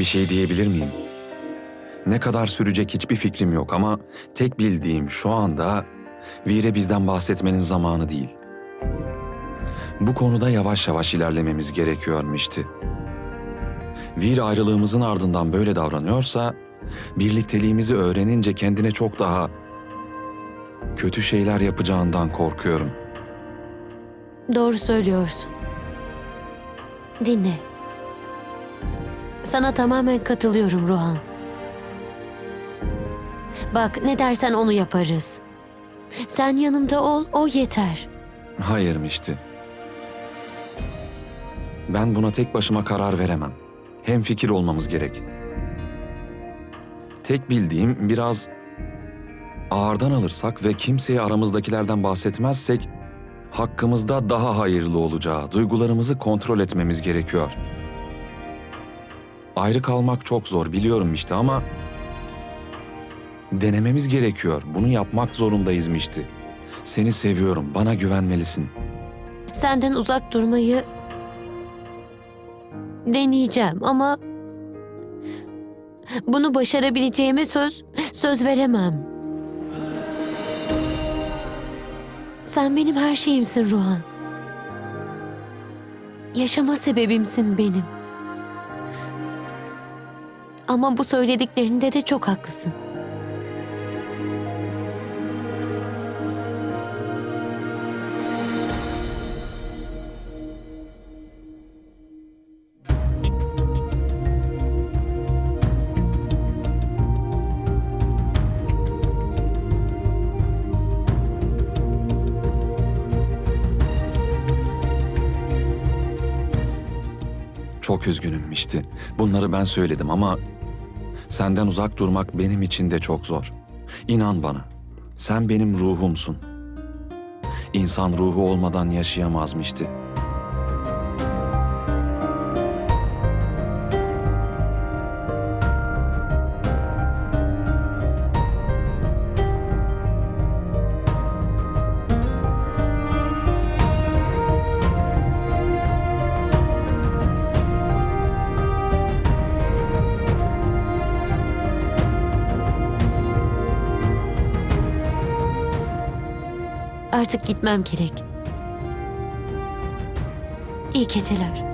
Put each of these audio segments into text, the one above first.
Bir şey diyebilir miyim? Ne kadar sürecek hiçbir fikrim yok ama tek bildiğim şu anda Vire bizden bahsetmenin zamanı değil. Bu konuda yavaş yavaş ilerlememiz gerekiyormuştu. Vir ayrılığımızın ardından böyle davranıyorsa, birlikteliğimizi öğrenince kendine çok daha kötü şeyler yapacağından korkuyorum. Doğru söylüyorsun. Dinle. Sana tamamen katılıyorum Ruhan. Bak ne dersen onu yaparız. Sen yanımda ol, o yeter. Hayır Mişti. Ben buna tek başıma karar veremem. Hem fikir olmamız gerek. Tek bildiğim biraz ağırdan alırsak ve kimseye aramızdakilerden bahsetmezsek hakkımızda daha hayırlı olacağı, duygularımızı kontrol etmemiz gerekiyor. Ayrı kalmak çok zor biliyorum işte ama denememiz gerekiyor. Bunu yapmak zorundayız Mişti. Seni seviyorum, bana güvenmelisin. Senden uzak durmayı deneyeceğim ama bunu başarabileceğime söz söz veremem. Sen benim her şeyimsin Ruhan. Yaşama sebebimsin benim. Ama bu söylediklerinde de çok haklısın. Çok üzgünüm Mişti. Bunları ben söyledim ama senden uzak durmak benim için de çok zor. İnan bana. Sen benim ruhumsun. İnsan ruhu olmadan yaşayamaz Artık gitmem gerek. İyi geceler.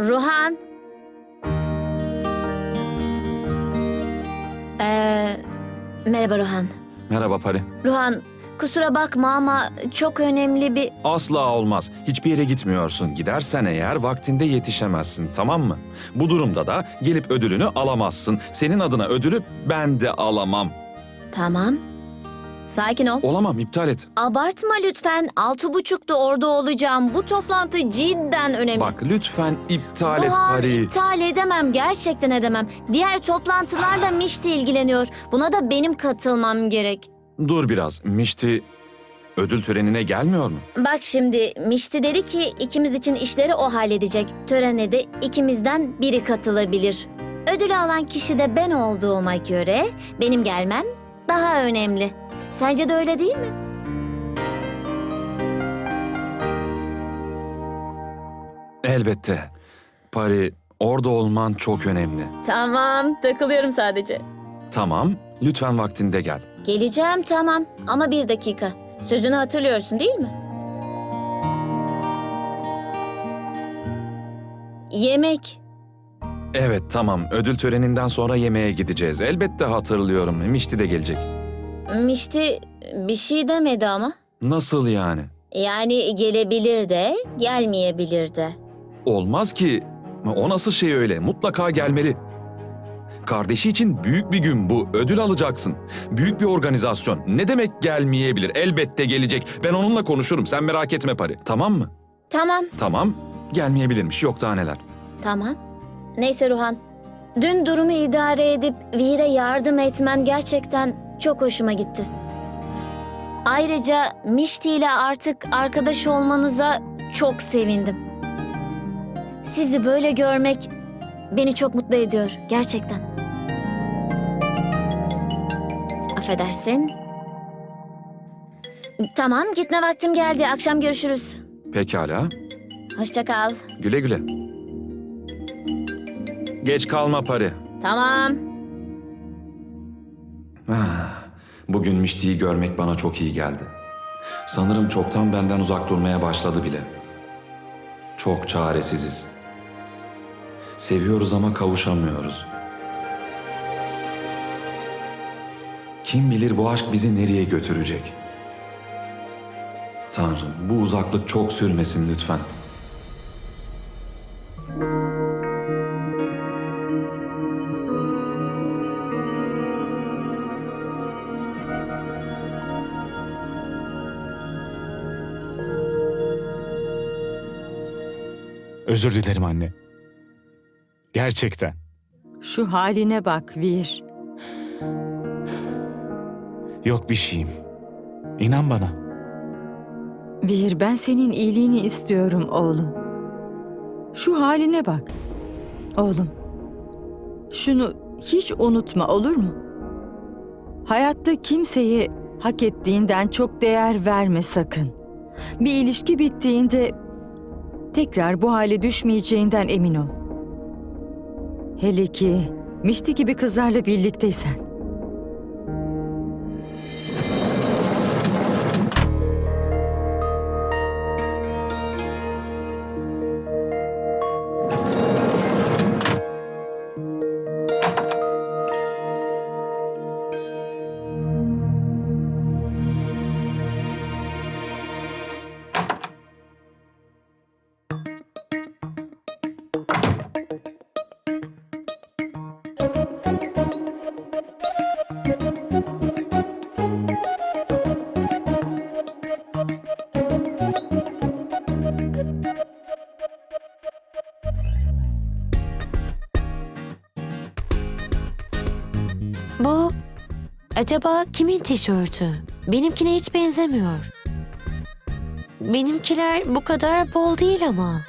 Ruhan. Ee, merhaba Ruhan. Merhaba Pari. Ruhan, kusura bakma ama çok önemli bir... Asla olmaz. Hiçbir yere gitmiyorsun. Gidersen eğer vaktinde yetişemezsin, tamam mı? Bu durumda da gelip ödülünü alamazsın. Senin adına ödülü ben de alamam. Tamam. Sakin ol. Olamam, iptal et. Abartma lütfen. Altı buçukta orada olacağım. Bu toplantı cidden önemli. Bak lütfen iptal et Ruhan, Pari. iptal edemem. Gerçekten edemem. Diğer toplantılarla Mişti ilgileniyor. Buna da benim katılmam gerek. Dur biraz. Mişti ödül törenine gelmiyor mu? Bak şimdi Mişti dedi ki ikimiz için işleri o halledecek. Törene de ikimizden biri katılabilir. Ödülü alan kişi de ben olduğuma göre benim gelmem daha önemli. Sence de öyle değil mi? Elbette. Pari, orada olman çok önemli. Tamam, takılıyorum sadece. Tamam, lütfen vaktinde gel. Geleceğim tamam ama bir dakika. Sözünü hatırlıyorsun değil mi? Yemek. Evet tamam, ödül töreninden sonra yemeğe gideceğiz. Elbette hatırlıyorum. Mişti de gelecek. Mişti bir şey demedi ama. Nasıl yani? Yani gelebilir de, gelmeyebilir de. Olmaz ki. O nasıl şey öyle? Mutlaka gelmeli. Kardeşi için büyük bir gün bu. Ödül alacaksın. Büyük bir organizasyon. Ne demek gelmeyebilir? Elbette gelecek. Ben onunla konuşurum. Sen merak etme Pari. Tamam mı? Tamam, Tamam. Gelmeyebilirmiş. Yok daha neler. tamam. Neyse Ruhan. Dün durumu idare edip Vihir'e yardım etmen gerçekten çok hoşuma gitti. Ayrıca Mişti ile artık arkadaş olmanıza çok sevindim. Sizi böyle görmek beni çok mutlu ediyor gerçekten. Affedersin. Tamam, gitme vaktim geldi. Akşam görüşürüz. Pekala. Hoşça kal. Güle güle. Geç kalma Pari. Tamam. Bugün Mişti'yi görmek bana çok iyi geldi. Sanırım çoktan benden uzak durmaya başladı bile. Çok çaresiziz. Seviyoruz ama kavuşamıyoruz. Kim bilir bu aşk bizi nereye götürecek? Tanrım bu uzaklık çok sürmesin lütfen. Özür dilerim anne. Gerçekten. Şu haline bak Vir. Yok bir şeyim. İnan bana. Vir ben senin iyiliğini istiyorum oğlum. Şu haline bak. Oğlum. Şunu hiç unutma olur mu? Hayatta kimseye hak ettiğinden çok değer verme sakın. Bir ilişki bittiğinde tekrar bu hale düşmeyeceğinden emin ol. Hele ki Mişti gibi kızlarla birlikteysen. Acaba kimin tişörtü? Benimkine hiç benzemiyor. Benimkiler bu kadar bol değil ama.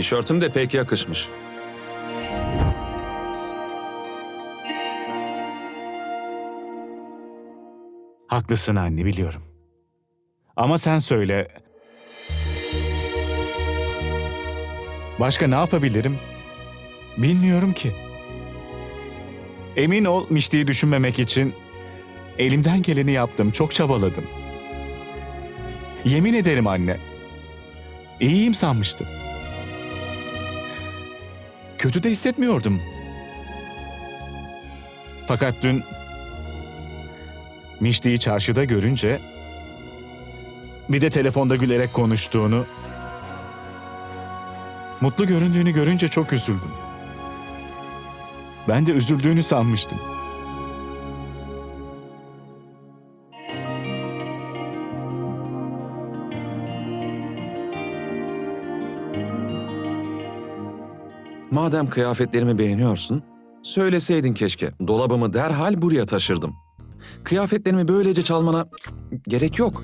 Tişörtüm de pek yakışmış. Haklısın anne biliyorum. Ama sen söyle. Başka ne yapabilirim? Bilmiyorum ki. Emin ol Mişti'yi düşünmemek için elimden geleni yaptım, çok çabaladım. Yemin ederim anne. İyiyim sanmıştım. Kötü de hissetmiyordum. Fakat dün Mişti'yi çarşıda görünce bir de telefonda gülerek konuştuğunu mutlu göründüğünü görünce çok üzüldüm. Ben de üzüldüğünü sanmıştım. Madem kıyafetlerimi beğeniyorsun, söyleseydin keşke. Dolabımı derhal buraya taşırdım. Kıyafetlerimi böylece çalmana gerek yok.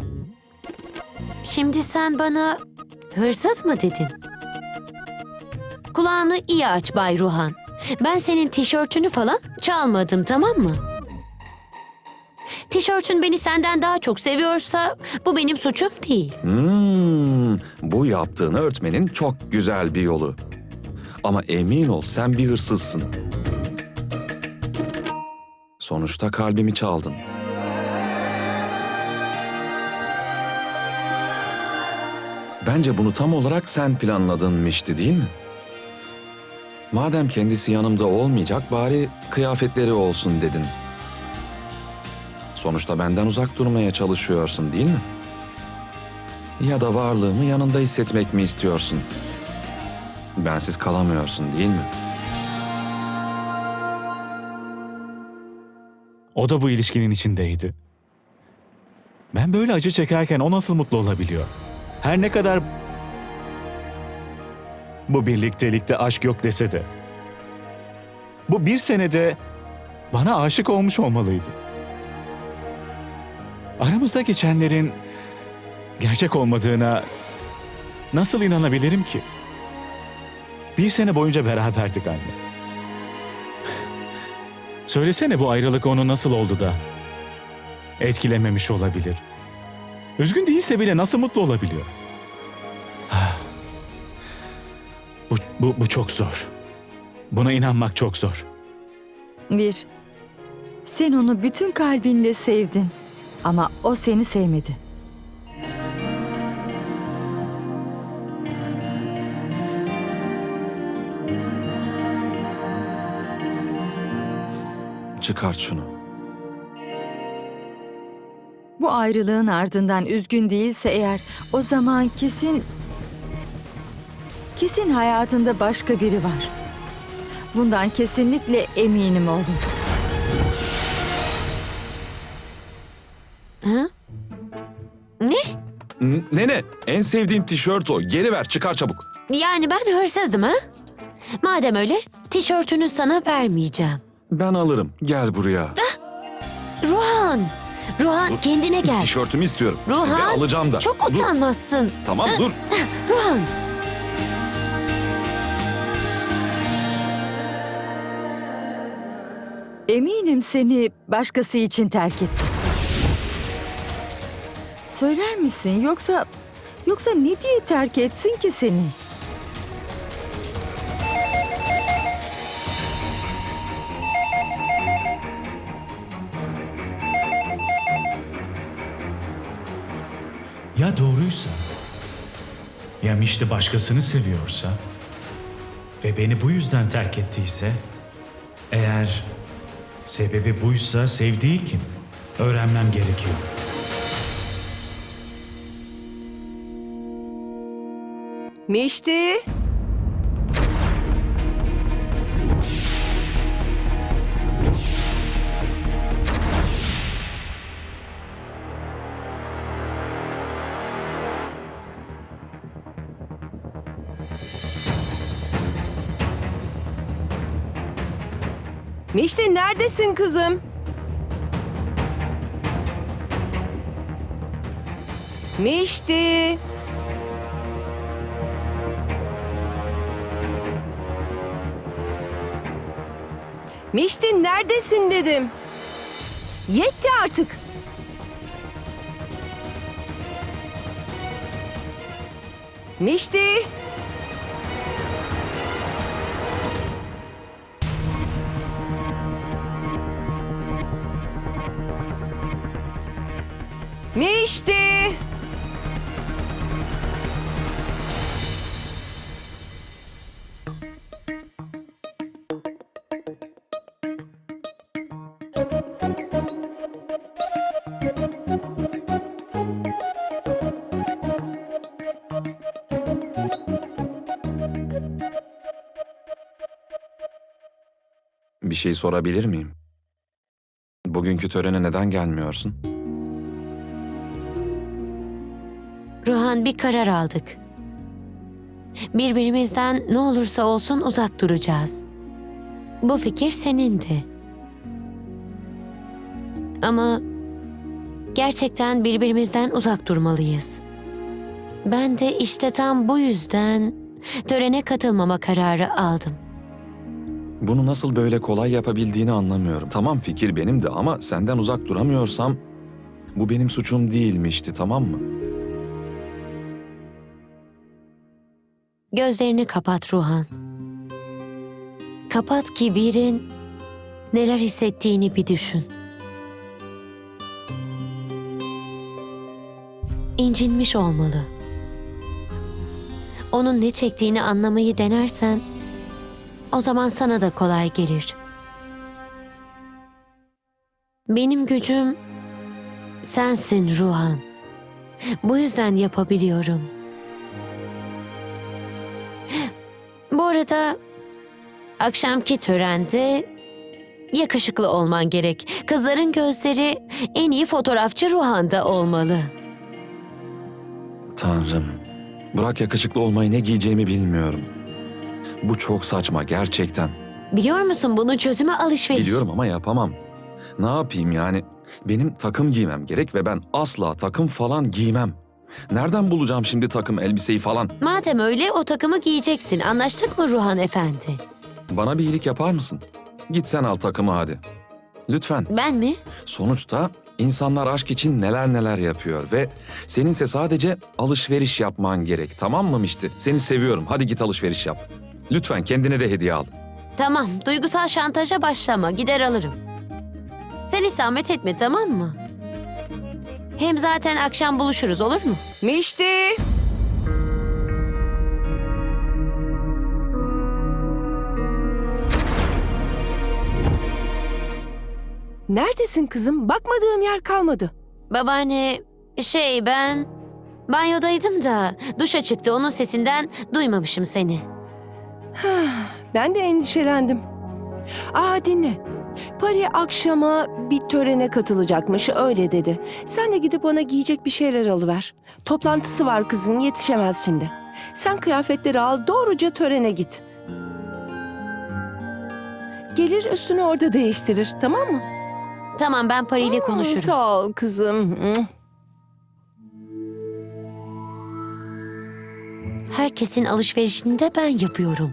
Şimdi sen bana hırsız mı dedin? Kulağını iyi aç Bay Ruhan. Ben senin tişörtünü falan çalmadım tamam mı? Tişörtün beni senden daha çok seviyorsa bu benim suçum değil. Hmm, bu yaptığını örtmenin çok güzel bir yolu. Ama emin ol sen bir hırsızsın. Sonuçta kalbimi çaldın. Bence bunu tam olarak sen planladınmıştı değil mi? Madem kendisi yanımda olmayacak bari kıyafetleri olsun dedin. Sonuçta benden uzak durmaya çalışıyorsun değil mi? Ya da varlığımı yanında hissetmek mi istiyorsun? Bensiz kalamıyorsun değil mi? O da bu ilişkinin içindeydi. Ben böyle acı çekerken o nasıl mutlu olabiliyor? Her ne kadar bu birliktelikte aşk yok dese de. Bu bir senede bana aşık olmuş olmalıydı. Aramızda geçenlerin gerçek olmadığına nasıl inanabilirim ki? Bir sene boyunca beraberdik anne. Söylesene bu ayrılık onu nasıl oldu da etkilememiş olabilir. Üzgün değilse bile nasıl mutlu olabiliyor? Ah. Bu, bu, bu çok zor. Buna inanmak çok zor. Bir, sen onu bütün kalbinle sevdin ama o seni sevmedi. Çıkart şunu. Bu ayrılığın ardından üzgün değilse eğer o zaman kesin kesin hayatında başka biri var. Bundan kesinlikle eminim oğlum. Ha? Ne? N- Nene, en sevdiğim tişört o. Geri ver, çıkar çabuk. Yani ben hırsızdım ha? Madem öyle tişörtünü sana vermeyeceğim. Ben alırım. Gel buraya. Ruhan! Ruhan Dur. kendine gel. Tişörtümü istiyorum. Ruhan, Ve alacağım da. Çok Dur, utanmazsın. tamam dur. Ruhan! Eminim seni başkası için terk etti. Söyler misin yoksa yoksa ne diye terk etsin ki seni? Ya doğruysa? Ya Mişti başkasını seviyorsa? Ve beni bu yüzden terk ettiyse? Eğer sebebi buysa sevdiği kim? Öğrenmem gerekiyor. Mişti. Mişti neredesin kızım? Mişti. Mişti neredesin dedim. Yetti artık. Mişti. Mişti. Bir şey sorabilir miyim? Bugünkü törene neden gelmiyorsun? Ruhan bir karar aldık. Birbirimizden ne olursa olsun uzak duracağız. Bu fikir senindi. Ama gerçekten birbirimizden uzak durmalıyız. Ben de işte tam bu yüzden törene katılmama kararı aldım. Bunu nasıl böyle kolay yapabildiğini anlamıyorum. Tamam fikir benim de ama senden uzak duramıyorsam bu benim suçum değilmişti tamam mı? Gözlerini kapat Ruhan. Kapat ki Vir'in neler hissettiğini bir düşün. İncinmiş olmalı. Onun ne çektiğini anlamayı denersen o zaman sana da kolay gelir. Benim gücüm sensin Ruhan. Bu yüzden yapabiliyorum. Bu arada akşamki törende yakışıklı olman gerek. Kızların gözleri en iyi fotoğrafçı Ruhan'da olmalı. Tanrım. Bırak yakışıklı olmayı ne giyeceğimi bilmiyorum. Bu çok saçma gerçekten. Biliyor musun bunun çözümü alışveriş. Biliyorum ama yapamam. Ne yapayım yani? Benim takım giymem gerek ve ben asla takım falan giymem. Nereden bulacağım şimdi takım elbiseyi falan? Madem öyle o takımı giyeceksin. Anlaştık mı Ruhan Efendi? Bana bir iyilik yapar mısın? Git sen al takımı hadi. Lütfen. Ben mi? Sonuçta insanlar aşk için neler neler yapıyor ve seninse sadece alışveriş yapman gerek. Tamam mı Mişti? Seni seviyorum. Hadi git alışveriş yap. Lütfen kendine de hediye al. Tamam, duygusal şantaja başlama. Gider alırım. Sen hiç zahmet etme tamam mı? Hem zaten akşam buluşuruz olur mu? Mişti. Neredesin kızım? Bakmadığım yer kalmadı. Babaanne, şey ben banyodaydım da duşa çıktı. Onun sesinden duymamışım seni. Ben de endişelendim. Aa dinle. Pari akşama bir törene katılacakmış öyle dedi. Sen de gidip ona giyecek bir şeyler alıver. Toplantısı var kızın yetişemez şimdi. Sen kıyafetleri al doğruca törene git. Gelir üstünü orada değiştirir tamam mı? Tamam ben Pari ile Hmm, konuşurum. Sağ ol kızım. Herkesin alışverişini de ben yapıyorum.